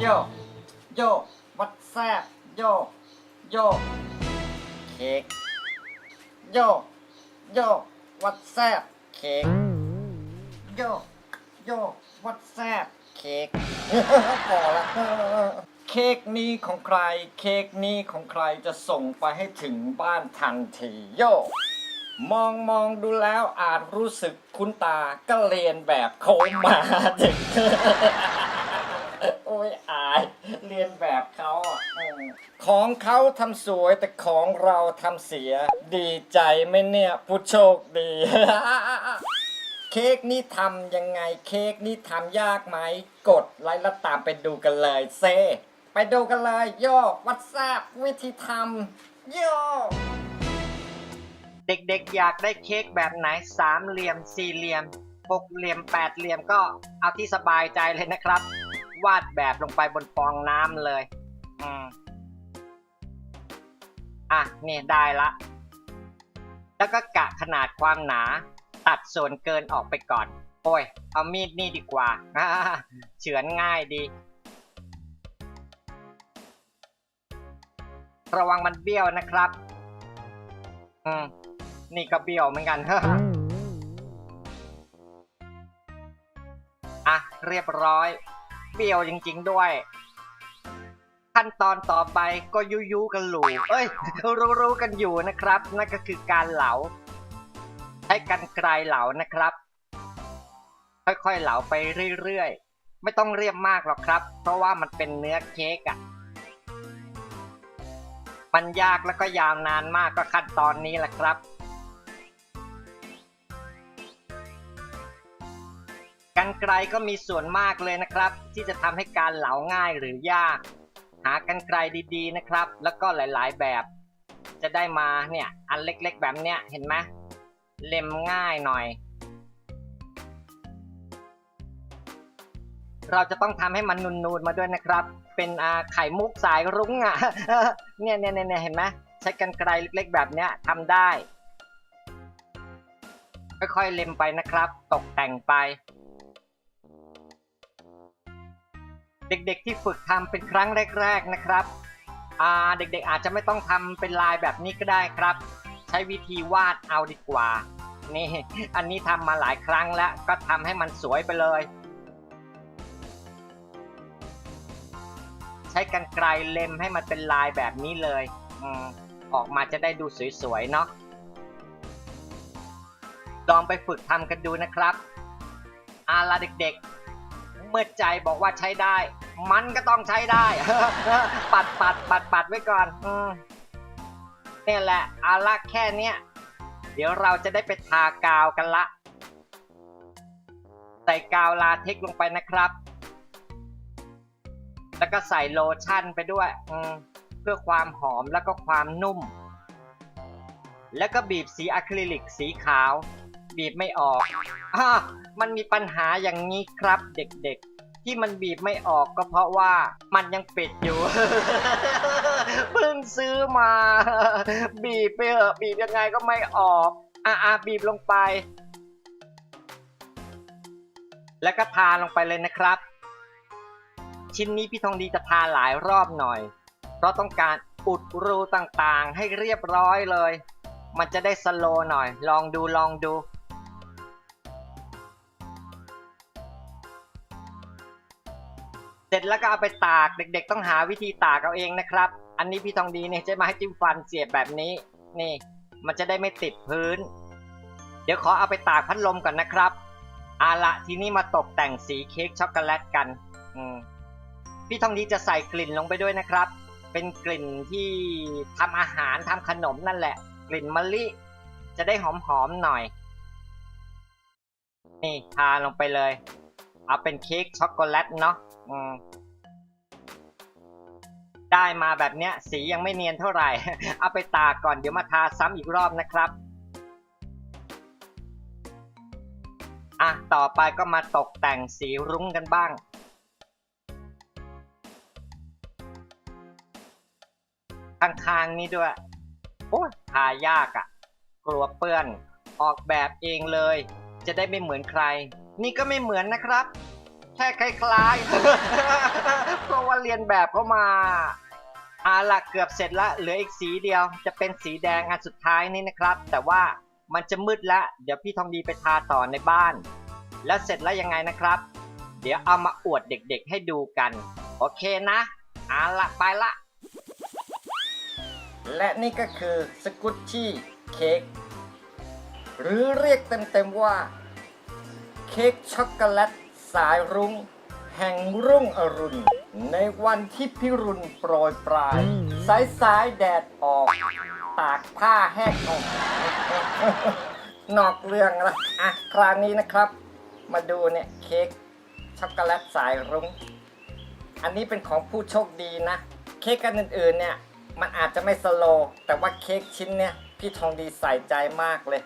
โยโยวัดแซบโยโยเค้กโยโยวัดแซบเค้กโยโยวัดแซบเค้กพอละเค้กนี้ของใคร เค้กนี้ของใครจะส่งไปให้ถึงบ้านทันทีโยมองมองดูแล้วอาจรู้สึกคุ้นตาก็เรียนแบบเขามาเด็ก โอ้ยอาย เรียนแบบเขาอะของเขาทำสวยแต่ของเราทำเสีย ดีใจไหมเนี่ยผู้โชคดี เค้กนี่ทำยังไง เค้กนี่ทำยากไหม กดไลค์แล้วตามไปดูกันเลยเซ ไปดูกันเลยโยวัดแซบวิธีทำโยเด็กๆอยากได้เค้กแบบไหนสามเหลี่ยมสี่เหลี่ยมหกเหลี่ยมแปดเหลี่ยมก็เอาที่สบายใจเลยนะครับ วาดแบบลงไปบนฟองน้ำเลย อืม อะนี่ได้ละ แล้วก็กะขนาดความหนา ตัดส่วนเกินออกไปก่อน โอ้ย เอามีดนี่ดีกว่าเฉือนง่ายดี ระวังมันเบี้ยวนะครับ อืม นี่ก็เบี้ยวเหมือนกันอะ เรียบร้อย เบียวจริง ๆด้วย ขั้นตอนต่อไปก็ยุยๆกันหลูเอ้ย รู้ๆกันอยู่นะครับ นั่นก็คือการเหลา ใช้กันไกลเหลานะครับ ค่อยๆเหลาไปเรื่อยๆ ไม่ต้องเรียบมากหรอกครับ เพราะว่ามันเป็นเนื้อเค้กอะมันยากแล้วก็ยาวนานมากก็ขั้นตอนนี้แหละครับ กันไกลก็มีส่วนมากเลยนะครับ ที่จะทำให้การเหลาง่ายหรือยาก หากันไกลดีๆนะครับ แล้วก็หลายๆแบบ จะได้มาเนี่ยอันเล็กๆแบบเนี้ยเห็นไหมเล็มง่ายหน่อย เราจะต้องทำให้มันนูนๆมาด้วยนะครับ เป็นอ่าไข่มุกสายรุ้งอะเนี่ยเนี่ยเนี่ยเห็นไหมใช้กันไกลเล็กๆแบบเนี้ยทำได้ค่อยๆเล็มไปนะครับ ตกแต่งไป เด็กๆที่ฝึกทำเป็นครั้งแรก ๆนะครับอ่าเด็กๆอาจจะไม่ต้องทำเป็นลายแบบนี้ก็ได้ครับ ใช้วิธีวาดเอาดีกว่านี่อันนี้ทำมาหลายครั้งแล้วก็ทำให้มันสวยไปเลย ใช้กันไกลเล็มให้มันเป็นลายแบบนี้เลยอออกมาจะได้ดูสวยๆเนาะลองไปฝึกทำกันดูนะครับอาละเด็กๆ เมื่อใจบอกว่าใช้ได้ มันก็ต้องใช้ได้ ปัดปัดปัดปัดไว้ก่อนอืนี่แหละอาละแค่เนี้ยเดี๋ยวเราจะได้ไปทากาวกันละ ใส่กาวลาเทคลงไปนะครับ แล้วก็ใส่โลชั่นไปด้วยเพื่อความหอมแล้วก็ความนุ่ม แล้วก็บีบสีอะคริลิกสีขาว บีบไม่ออกอ่ามันมีปัญหาอย่างนี้ครับเด็กๆ ที่มันบีบไม่ออกก็เพราะว่ามันยังปิดอยู่ เพิ่งซื้อมา บีบไปเถอะบีบยังไงก็ไม่ออก อ่าบีบลงไป แล้วก็ทาลงไปเลยนะครับ ชิ้นนี้พี่ทองดีจะทาหลายรอบหน่อย เพราะต้องการอุดรูต่างๆ ให้เรียบร้อยเลย มันจะได้สโลว์หน่อย ลองดูลองดู เสร็จแล้วก็เอาไปตากเด็ก ๆ ต้องหาวิธีตากเอาเองนะครับ อันนี้พี่ทองดีเนี่ยจะมาให้จิ้มฟันเสียบแบบนี้นี่ มันจะได้ไม่ติดพื้น เดี๋ยวขอเอาไปตากพัดลมก่อนนะครับเอาละทีนี้มาตกแต่งสีเค้กช็อกโกแลตกันอืมพี่ทองดีจะใส่กลิ่นลงไปด้วยนะครับ เป็นกลิ่นที่ทำอาหารทำขนมนั่นแหละ กลิ่นมะลิ จะได้หอมๆหน่อย นี่ทาลงไปเลย เอาเป็นเค้กช็อกโกแลตเนาะ อืมได้มาแบบเนี้ย สียังไม่เนียนเท่าไหร่ เอาไปตากก่อนเดี๋ยวมาทาซ้ำอีกรอบนะครับ อะ ต่อไปก็มาตกแต่งสีรุ้งกันบ้าง ข้างๆนี่ด้วย โอ้ทายากอะ่ะ กลัวเปื้อน ออกแบบเองเลย จะได้ไม่เหมือนใคร นี่ก็ไม่เหมือนนะครับ ค่คล้ายๆ เพราะว่าเรียนแบบเข้ามาอาละเกือบเสร็จละเหลืออีกสีเดียว จะเป็นสีแดงอันสุดท้ายนี้นะครับ แต่ว่ามันจะมืดละเดี๋ยวพี่ทองดีไปทาต่อในบ้าน แล้วเสร็จแล้วยังไงนะครับ เดี๋ยวเอามาอวดเด็กๆให้ดูกัน โอเคนะอาละไปละ และนี่ก็คือสกุตชี่เค้กหรือเรียกเต็มๆว่า เค้กช็อกโกแลต สายรุง้ง แห่งรุ่งอรุณ ในวันที่พิรุณโปรยปลาย สายสายๆแดดออก ตากผ้าแห้งออกนอกเรื่องละอะคราวนี้นะครับ มาดูเนี่ยเค้กช็อกโกแลตสายรุง้ง อันนี้เป็นของผู้โชคดีนะ เค้กกันอื่นๆเนี่ยมันอาจจะไม่สโลว์แต่ว่าเค้กชิ้นเนี่ยพี่ทองดีใส่ใจมากเลย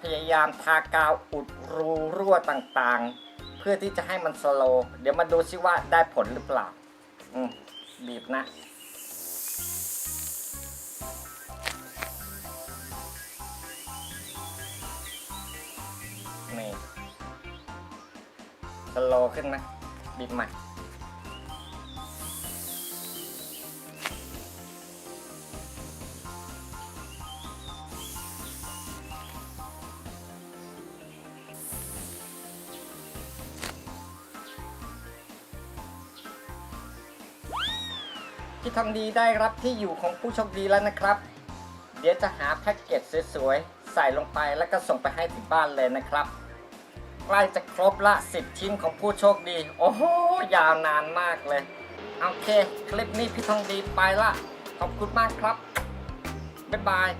พยายามทากาวอุดรูรั่วต่างๆ เพื่อที่จะให้มันสโลว์เดี๋ยวมาดูซิว่าได้ผลหรือเปล่า อืมบีบนะนี่สโลว์ขึ้นไหมบีบใหม่ พี่ทองดีได้รับที่อยู่ของผู้โชคดีแล้วนะครับ เดี๋ยวจะหาแพ็กเกจสวยๆ ใส่ลงไปแล้วก็ส่งไปให้ถึงบ้านเลยนะครับ ใกล้จะครบละ 10 ชิ้นของผู้โชคดี โอ้โห ยาวนานมากเลย โอเค คลิปนี้พี่ทองดีไปละ ขอบคุณมากครับ บ๊ายบาย